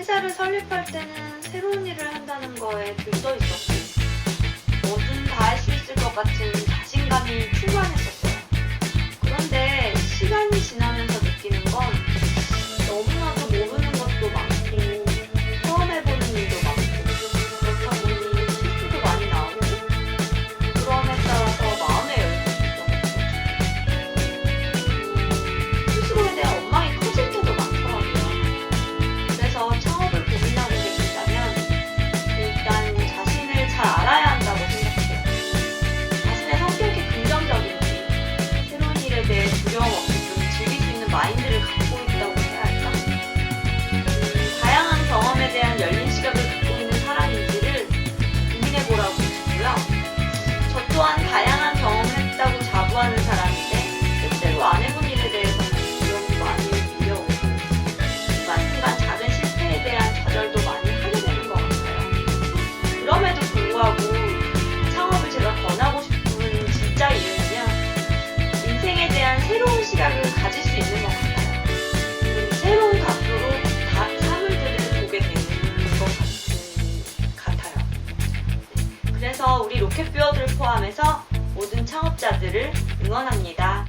회사를 설립할 때는 새로운 일을 한다는 거에 들떠 있었고 뭐든 다 할 수 있을 것 같은 자신감이 충만했었고 그래서 우리 로켓뷰어들 포함해서 모든 창업자들을 응원합니다.